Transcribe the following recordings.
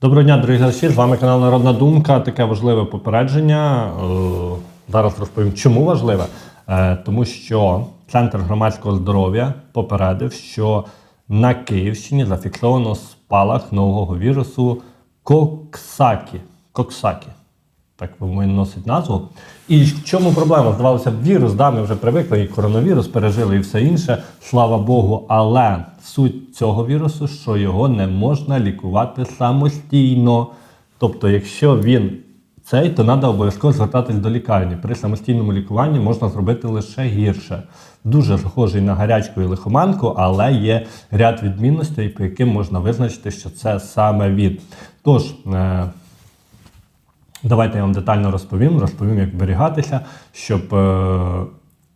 Доброго дня, дорогі глядачі! З вами канал Народна Думка. Таке важливе попередження. Е, Зараз розповім, чому важливе. Е, Тому що Центр громадського здоров'я попередив, що на Київщині зафіксовано спалах нового вірусу Коксакі. Коксакі. Так він носить назву. І в чому проблема? Здавалося б, вірус, да, ми вже привикли, і коронавірус пережили, і все інше, слава Богу. Але суть цього вірусу, що його не можна лікувати самостійно. Тобто, якщо він цей, то треба обов'язково звертатись до лікарні. При самостійному лікуванні можна зробити лише гірше. Дуже схожий на гарячку і лихоманку, але є ряд відмінностей, по яким можна визначити, що це саме він. Тож. Давайте я вам детально розповім, розповім, як зберігатися, щоб, е,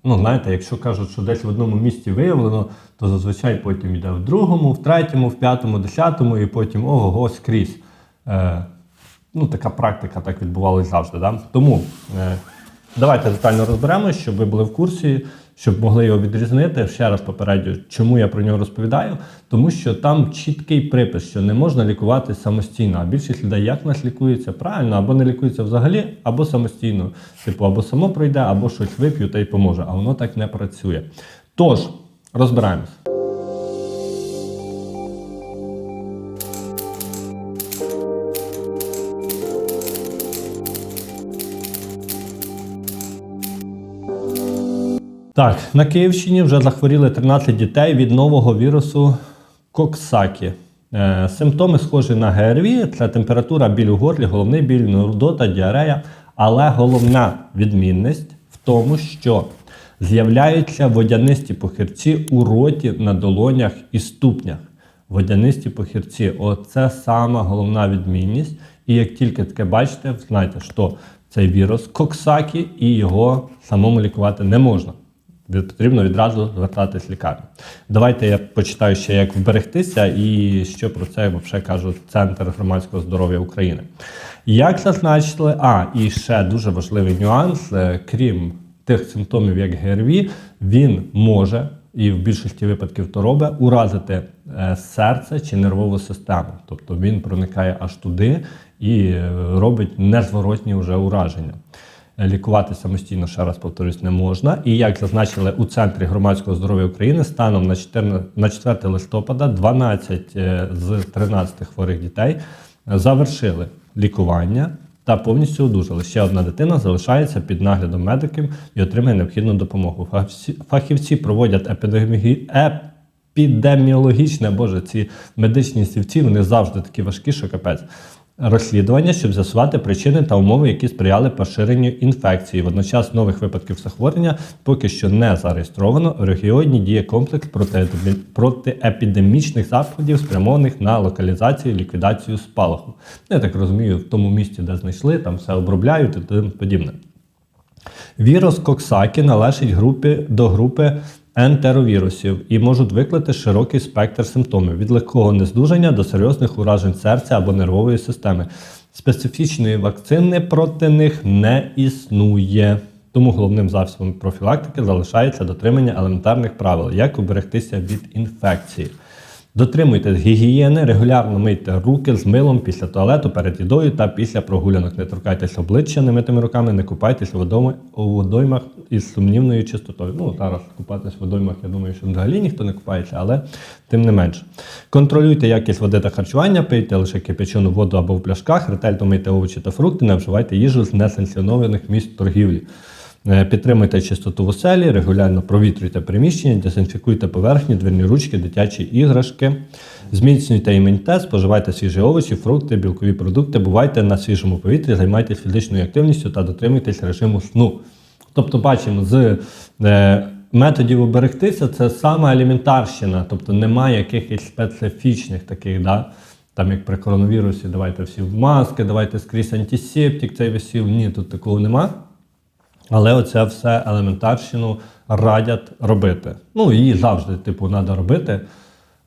ну, знаєте, якщо кажуть, що десь в одному місці виявлено, то зазвичай потім йде в другому, в третьому, в п'ятому, десятому, і потім ого-го скрізь. Е, ну, така практика так відбувалась завжди. Да? Тому е, давайте детально розберемося, щоб ви були в курсі, щоб могли його відрізнити. Ще раз попередньо, чому я про нього розповідаю, тому що там чіткий припис, що не можна лікувати самостійно. А більшість людей як нас лікується правильно, або не лікується взагалі, або самостійно. Типу, або само пройде, або щось вип'ю та й поможе. А воно так не працює. Тож, розбираємось. Так, на Київщині вже захворіли 13 дітей від нового вірусу Коксакі. Е, симптоми схожі на ГРВІ, це температура, біль у горлі, головний біль, нудота, діарея. Але головна відмінність в тому, що з'являються водянисті похирці у роті, на долонях і ступнях. Водянисті похирці оце сама головна відмінність. І як тільки таке бачите, знайте, що цей вірус Коксакі і його самому лікувати не можна. Потрібно відразу звертатись лікарню. Давайте я почитаю ще, як вберегтися, і що про це взагалі кажуть Центр громадського здоров'я України. Як зазначили, а і ще дуже важливий нюанс, е, крім тих симптомів, як ГРВІ, він може і в більшості випадків то робить, уразити е, серце чи нервову систему. Тобто він проникає аж туди і е, робить незворотні вже ураження. Лікувати самостійно, ще раз повторюсь, не можна. І як зазначили у Центрі громадського здоров'я України, станом на 14 на 4 листопада 12 е, з 13 хворих дітей е, завершили лікування та повністю одужали. Ще одна дитина залишається під наглядом медиків і отримає необхідну допомогу. Фахівці- проводять епідеміологічні епідеміологічне, боже, ці медичні стівці, вони завжди такі важкі, що капець. Розслідування, щоб з'ясувати причини та умови, які сприяли поширенню інфекції. Водночас нових випадків захворювання поки що не зареєстровано. В регіоні діє комплекс протиепідемічних заходів, спрямованих на локалізацію і ліквідацію спалаху. Я так розумію, в тому місці, де знайшли, там все обробляють і тому подібне. Вірус Коксакі належить групі, до групи ентеровірусів і можуть викликати широкий спектр симптомів від легкого нездужання до серйозних уражень серця або нервової системи. Специфічної вакцини проти них не існує. Тому головним засобом профілактики залишається дотримання елементарних правил, як уберегтися від інфекції. Дотримуйтесь гігієни, регулярно мийте руки з милом після туалету, перед їдою та після прогулянок. Не торкайтеся обличчя немитими руками, не купайтеся у у водоймах із сумнівною чистотою. Ну, зараз купатись в водоймах, я думаю, що взагалі ніхто не купається, але тим не менше. Контролюйте якість води та харчування, пийте лише кипячену воду або в пляшках, ретельно мийте овочі та фрукти, не вживайте їжу з несанкціонованих місць торгівлі. Е, Підтримуйте чистоту в оселі, регулярно провітрюйте приміщення, дезінфікуйте поверхні, дверні ручки, дитячі іграшки. Зміцнюйте імунітет, споживайте свіжі овочі, фрукти, білкові продукти, бувайте на свіжому повітрі, займайтесь фізичною активністю та дотримуйтесь режиму сну. Тобто, бачимо, з е, методів уберегтися це саме елементарщина, тобто немає якихось специфічних таких, да? там як при коронавірусі, давайте всі в маски, давайте скрізь антисептик цей висів. Ні, тут такого нема. Але оце все елементарщину радять робити. Ну, її завжди, типу, треба робити.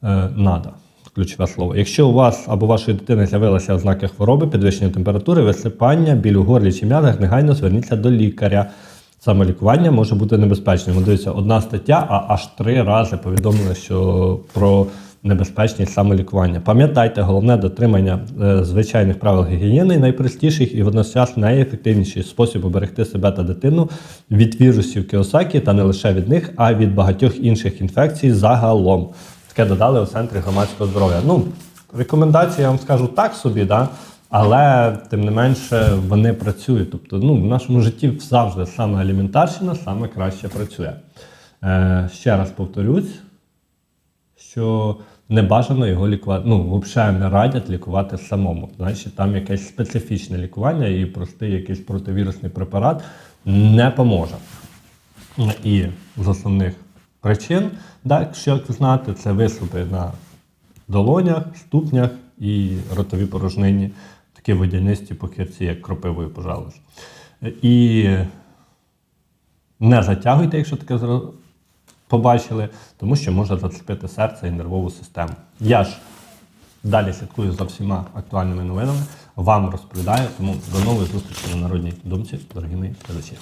Е, надо. Ключове слово. Якщо у вас або вашої дитини з'явилися ознаки хвороби, підвищення температури, висипання, біль у горлі чи м'язах, негайно зверніться до лікаря. Самолікування може бути небезпечним. Дивіться, одна стаття, а аж три рази повідомили, що про небезпечність самолікування. Пам'ятайте, головне дотримання е, звичайних правил гігієни найпростіший і водночас найефективніший спосіб оберегти себе та дитину від вірусів Кіосакі та не лише від них, а від багатьох інших інфекцій загалом. Таке додали у центрі громадського здоров'я. Ну, рекомендації я вам скажу так собі, да? але тим не менше вони працюють. Тобто, ну, в нашому житті завжди саме елементарщина, саме краще працює. Е, ще раз повторюсь, що не бажано його лікувати. Ну, взагалі не радять лікувати самому. Значить, там якесь специфічне лікування і простий якийсь противірусний препарат не поможе. І з основних причин, так, що знати, це виступи на долонях, ступнях і ротовій порожнині, такі водянисті похирці, як кропивою, пожалуйста. І не затягуйте, якщо таке зро- побачили, тому що може зачепити серце і нервову систему. Я ж далі слідкую за всіма актуальними новинами, вам розповідаю, тому до нової зустрічі на народній думці, дорогі мої глядачі.